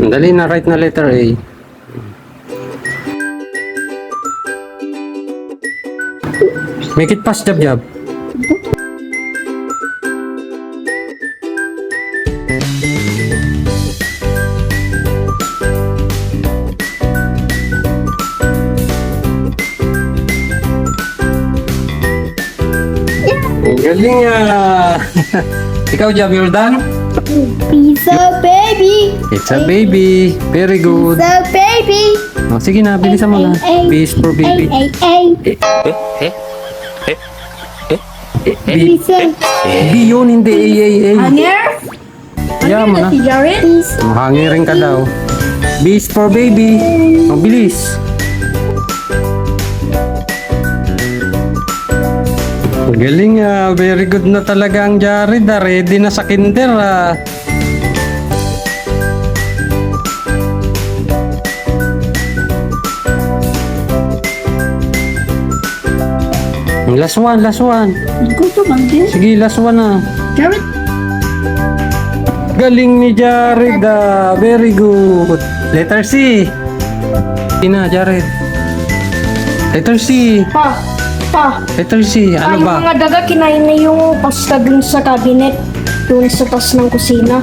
Dali na right na letter A. Make it fast, Jab Jab. Galing ah! Ikaw, Jab, you're done? Pizza baby. It's a baby. Very good. The baby. Oh, sige na, bilisan mo na. Ay, ay, B is for baby. Ay, ay, B, Pizza. B yun, hindi A, A, A. Hanger? Yeah, mo na. Si Jared? Mahangirin ka daw. B is for baby. Mabilis. Galing ah. Very good na talaga ang Jared ah. Ready na sa kinder ah. Last one, last one. Gusto man din. Sige, last one na. Jared? Galing ni Jared ah. Very good. Letter C. Tina, Jared. Letter C. Pa. Pa. Letter C. Ah, Ano yung ba? mga daga kinain na yung pasta dun sa cabinet. Dun sa taas ng kusina.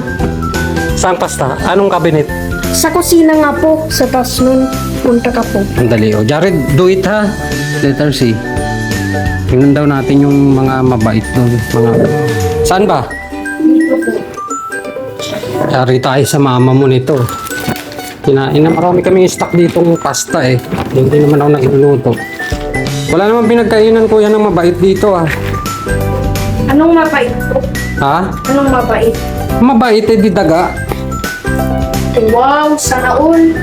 Saan pasta? Anong cabinet? Sa kusina nga po. Sa taas nun. Punta ka po. Andali. O, Jared, do it ha. Letter C. Tingnan daw natin yung mga mabait doon. Mga... Saan ba? Yari tayo sa mama mo nito. Kinain na marami kami stock ditong pasta eh. Hindi naman ako nagluluto. Wala naman pinagkainan kuya ng mabait dito ah. Anong mabait po? Ha? Anong mabait? Mabait eh di daga. Wow, sana all.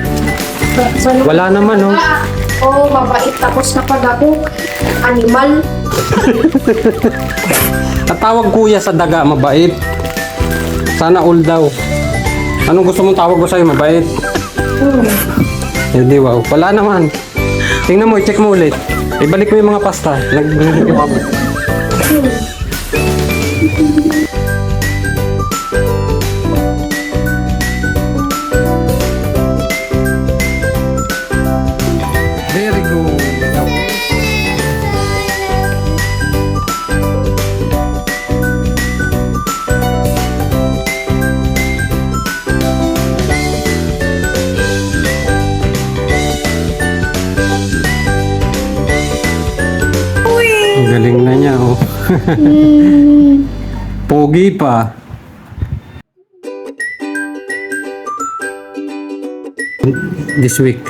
Sana Wala naman oh. Ah, oh, mabait. Tapos kapag ako, animal. At tawag kuya sa daga, mabait. Sana all daw. Anong gusto mong tawag ko sa'yo, mabait? Hmm. Hindi wow. Wala naman. Tingnan mo, i-check mo ulit. Ibalik mo yung mga pasta. Nag Very galing na niya, oh. Pogi pa. This week.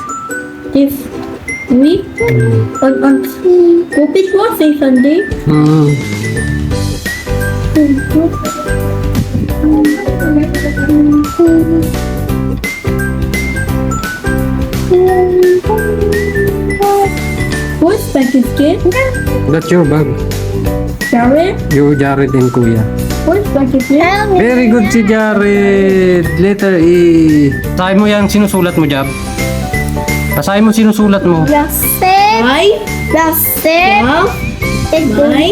If we on on hope it was a Sunday. Hmm. What's Pakistan? That's your bag. Jared? You, Jared and Kuya. What's Pakistan? Very good si Jared. Letter E. Basahin mo yung sinusulat mo, Jab. Basahin mo sinusulat mo. Plastic. I, Plastic. Mom, my,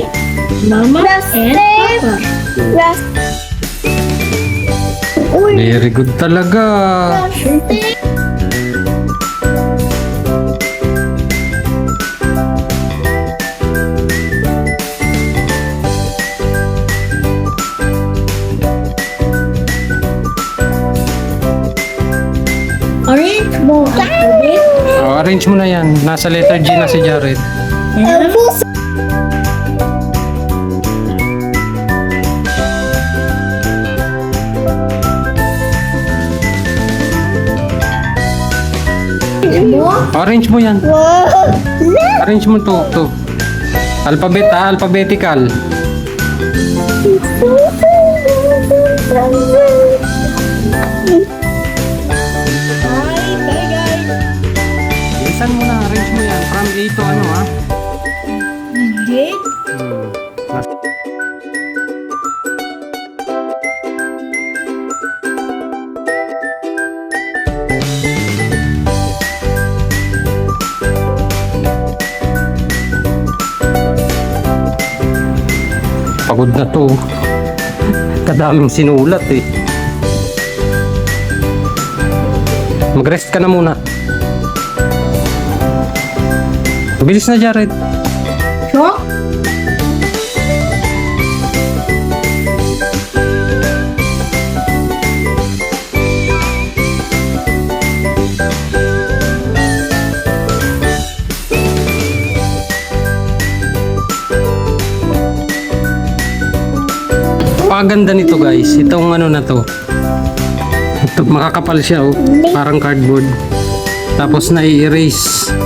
Mama, and Papa. Plastic. Uy. Very good talaga. Plastic. Arrange mo na yan. Nasa letter G na si Jared. And Puso. Arrange mo yan. Arrange mo to. to. Alphabet ha, alphabetical. Bye, Bilisan mo na, arrange mo yan. From A to ano ha. Jade, Hmm. Pagod na to. Kadaming sinulat eh. Mag-rest ka na muna. Bilis na, Jared. Sure? Paganda nito guys. Itong ano na to. Ito, makakapal siya oh. Parang cardboard. Tapos na-erase.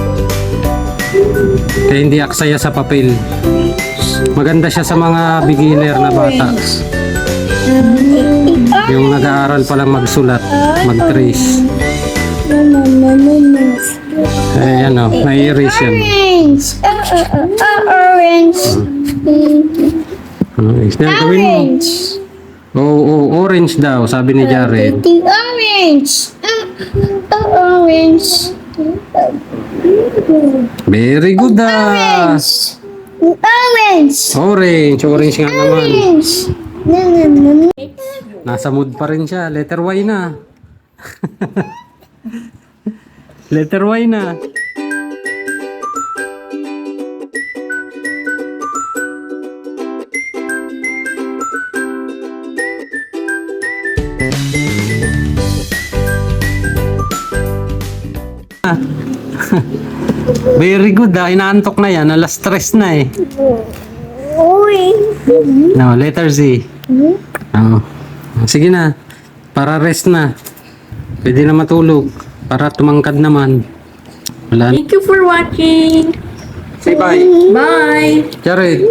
Kaya hindi aksaya sa papel. Maganda siya sa mga beginner na bata. Yung nag-aaral pa lang magsulat, mag-trace. Eh, ano, na-erase yan. Orange. Uh, orange. Orange. Oo, oh, orange daw, sabi ni Jared. Orange. Orange. Very good ah. Orange. Orange. Orange, orange nga naman. Orange. Nasa mood pa rin siya. Letter Y na. Letter Y na. Ah. Very good ah. Inaantok na yan. Alas stress na eh. Uy. No, letter Z. Oo. Sige na. Para rest na. Pwede na matulog. Para tumangkad naman. Wala. Thank you for watching. Say bye. Bye. Jared.